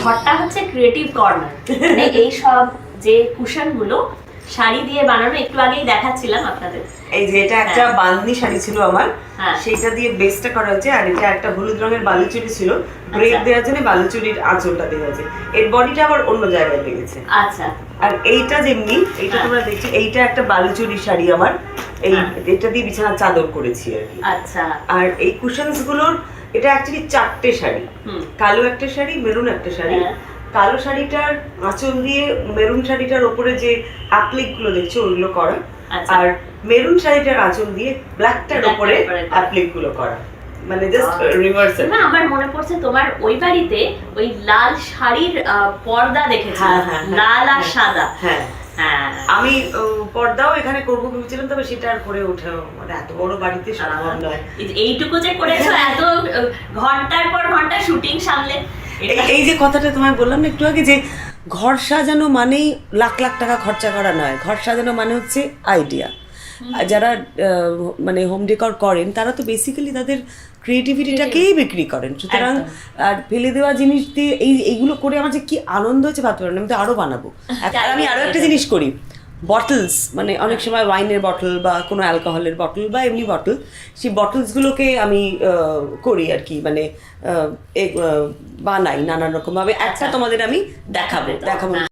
ঘরটা হচ্ছে creative corner মানে এই সব যে কুশনগুলো শাড়ি দিয়ে বানানো একটু আগেই দেখাচ্ছিলাম আপনাদের এই যে এটা একটা হ্যাঁ। শাড়ি ছিল আমার হ্যাঁ। সেইটা দিয়ে বেসটা করা হয়েছে আর এটা একটা হলুদ রঙের বালুচুরি ছিল ব্রেক আচ্ছা। দেওয়ার জন্য বালুচুরির আঁচলটা দেওয়া হয়েছে এর বডিটা আবার অন্য জায়গায় লেগেছে আচ্ছা আর এইটা যেমনি এইটা হ্যাঁ। তোমরা দেখছ এইটা একটা বালুচুরি শাড়ি আমার এই। এটা দিয়ে বিছানার চাদর করেছি আর কি আচ্ছা আর এই কুশনসগুলোর এটা অ্যাকচুয়ালি চারটে শাড়ি কালো একটা শাড়ি মেরুন একটা শাড়ি হ্যাঁ। কালো শাড়িটার আঁচল দিয়ে মেরুন শাড়িটার ওপরে যে অ্যাপ্লিকগুলো দেখছ ওইগুলো করা আচ্ছা। আর মেরুন শাড়িটার আঁচল দিয়ে ব্ল্যাকটার ওপরে করা। অ্যাপ্লিকগুলো করা মানে জাস্ট আহ। না আমার মনে পড়ছে তোমার ওই বাড়িতে ওই লাল শাড়ির পর্দা দেখেছি হ্যাঁ, হ্যাঁ, লাল আর। সাদা হ্যাঁ আমি পর্দাও এখানে করব ভেবেছিলাম তবে সেটা আর করে ওঠে মানে এত বড় বাড়িতে সম্ভব নয়। এইটুকু যে করেছ এত ঘণ্টার পর ঘণ্টা শুটিং সামলে। এই- এই যে কথাটা তোমায় বললাম না একটু আগে যে ঘর সাজানো মানেই লাখ লাখ টাকা খরচা করা নয়। ঘর সাজানো মানে হচ্ছে আইডিয়া যারা মানে হোম ডেকর করেন তারা তো বেসিক্যালি তাদের ক্রিয়েটিভিটিটাকেই বিক্রি করেন। সুতরাং আর ফেলে দেওয়া জিনিস দিয়ে এই এইগুলো করে আমার যে কি আনন্দ হচ্ছে ভাবতে পারেন আমি তো আরও বানাবো। আর আমি আরও একটা জিনিস করি। বটলস মানে অনেক সময় ওয়াইনের বটল বা কোনো অ্যালকোহলের বটল বা এমনি বটল সেই বটলসগুলোকে আমি আহ, করি আর কি। মানে বানাই নানান রকম ভাবে একটা তোমাদের আমি দেখাবো দেখাবো। হ্যাঁ।